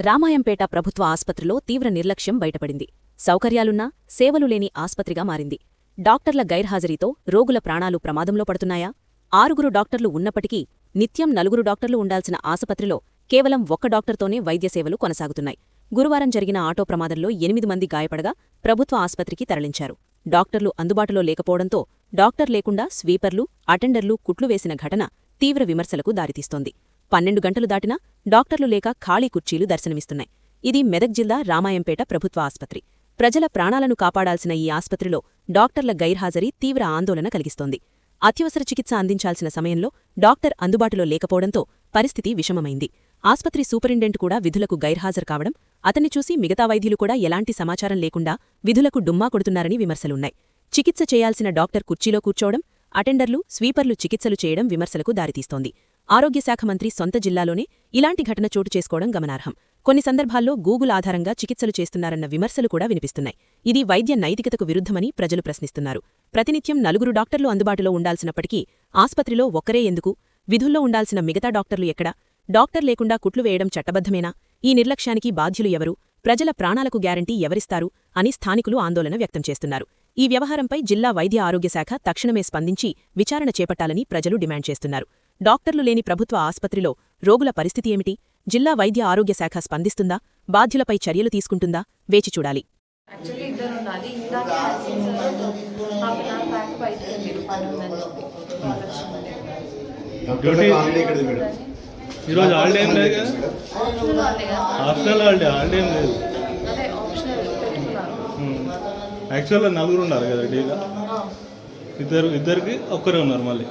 రామాయంపేట ప్రభుత్వ ఆస్పత్రిలో తీవ్ర నిర్లక్ష్యం బయటపడింది. సౌకర్యాలున్నా సేవలు లేని ఆస్పత్రిగా మారింది. డాక్టర్ల గైర్హాజరీతో రోగుల ప్రాణాలు ప్రమాదంలో పడుతున్నాయా? ఆరుగురు డాక్టర్లు ఉన్నప్పటికీ నిత్యం నలుగురు డాక్టర్లు ఉండాల్సిన ఆసుపత్రిలో కేవలం ఒక్క డాక్టర్తోనే వైద్య సేవలు కొనసాగుతున్నాయి. గురువారం జరిగిన ఆటో ప్రమాదంలో ఎనిమిది మంది గాయపడగా ప్రభుత్వ ఆసుపత్రికి తరలించారు. డాక్టర్లు అందుబాటులో లేకపోవడంతో డాక్టర్ లేకుండా స్వీపర్లు అటెండర్లు కుట్లు వేసిన ఘటన తీవ్ర విమర్శలకు దారితీస్తోంది. పన్నెండు గంటలు దాటినా డాక్టర్లు లేక ఖాళీ కుర్చీలు దర్శనమిస్తున్నాయి. ఇది మెదక్ జిల్లా రామాయంపేట ప్రభుత్వ ఆస్పత్రి. ప్రజల ప్రాణాలను కాపాడాల్సిన ఈ ఆస్పత్రిలో డాక్టర్ల గైర్హాజరీ తీవ్ర ఆందోళన కలిగిస్తోంది. అత్యవసర చికిత్స అందించాల్సిన సమయంలో డాక్టర్ అందుబాటులో లేకపోవడంతో పరిస్థితి విషమమైంది. ఆస్పత్రి సూపరింటెండెంట్ కూడా విధులకు గైర్హాజరు కావడం అతన్ని చూసి మిగతా వైద్యులు కూడా ఎలాంటి సమాచారం లేకుండా విధులకు డుమ్మా కొడుతున్నారని విమర్శలున్నాయి. చికిత్స చేయాల్సిన డాక్టర్ కుర్చీలో కూర్చోవడం అటెండర్లు స్వీపర్లు చికిత్సలు చేయడం విమర్శలకు దారితీస్తోంది. ఆరోగ్యశాఖ మంత్రి సొంత జిల్లాలోనే ఇలాంటి ఘటన చోటు చేసుకోవడం గమనార్హం. కొన్ని సందర్భాల్లో గూగుల్ ఆధారంగా చికిత్సలు చేస్తున్నారన్న విమర్శలు కూడా వినిపిస్తున్నాయి. ఇది వైద్య నైతికతకు విరుద్ధమని ప్రజలు ప్రశ్నిస్తున్నారు. ప్రతినిత్యం నలుగురు డాక్టర్లు అందుబాటులో ఉండాల్సినప్పటికీ ఆస్పత్రిలో ఒక్కరే ఎందుకు? విధుల్లో ఉండాల్సిన మిగతా డాక్టర్లు ఎక్కడా? డాక్టర్ లేకుండా కుట్లు వేయడం చట్టబద్ధమేనా? ఈ నిర్లక్ష్యానికి బాధ్యులు ఎవరు? ప్రజల ప్రాణాలకు గ్యారంటీ ఎవరిస్తారు? అని స్థానికులు ఆందోళన వ్యక్తం చేస్తున్నారు. ఈ వ్యవహారంపై జిల్లా వైద్య ఆరోగ్య శాఖ తక్షణమే స్పందించి విచారణ చేపట్టాలని ప్రజలు డిమాండ్ చేస్తున్నారు. డాక్టర్లు లేని ప్రభుత్వ ఆస్పత్రిలో రోగుల పరిస్థితి ఏమిటి? జిల్లా వైద్య ఆరోగ్య శాఖ స్పందిస్తుందా? బాధ్యులపై చర్యలు తీసుకుంటుందా? వేచి చూడాలి. యాక్చువల్లీ ఇద్దరు ఉండాలి ఇందాకే యాక్సిన్ sir half an hour back బయటకు వెళ్ళారు పని ఉందని చెప్పి వాళ్ళు డ్యూటీ ఆల్రెడీ ఇక్కడ మేడం. ఈరోజు హాలిడే ఏం లేదు కదా? ఆప్షనల్ వాళ్ళే కదా. హాస్టల్ హాలిడే హాలిడే ఏం లేదు. అదే ఆప్షనల్ పెట్టుకున్నారు. యాక్చువల్గా నలుగురు ఉన్నారు కదా డేగా ఇద్దరు ఇద్దరికి ఒక్కరే ఉన్నారు మళ్ళీ.